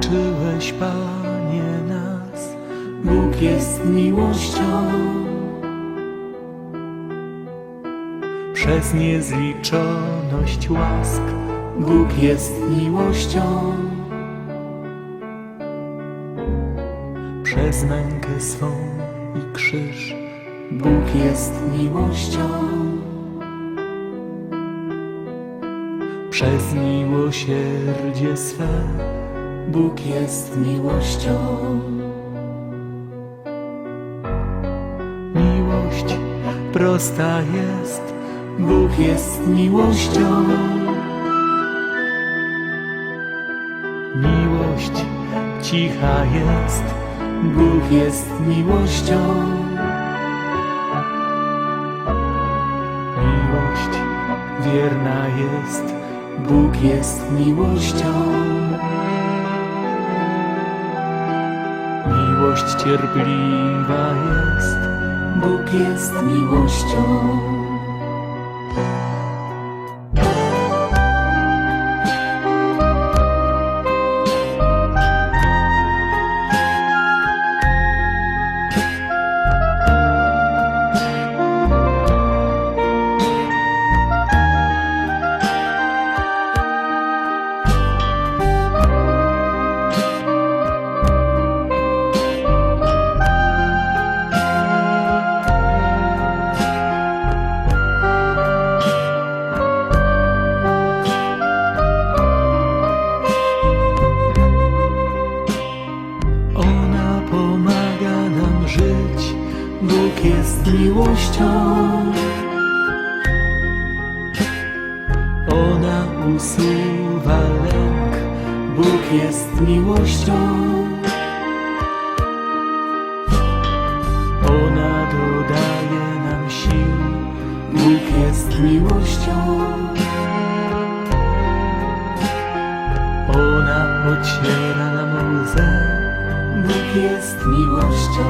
Zbaś, Panie, nas, Bóg jest miłością. Przez niezliczoność łask, Bóg jest miłością. Przez mękę swą i krzyż, Bóg jest miłością. Przez miłosierdzie swe Bóg jest miłością. Miłość prosta jest, Bóg jest miłością. Miłość cicha jest, Bóg jest miłością. Miłość wierna jest, Bóg jest miłością. Miłość cierpliwa jest, Bóg jest miłością. Żyć, Bóg jest miłością. Ona usuwa lęk, Bóg jest miłością. Ona dodaje nam sił, Bóg jest miłością. Ona ociera nam łzę, jest miłością.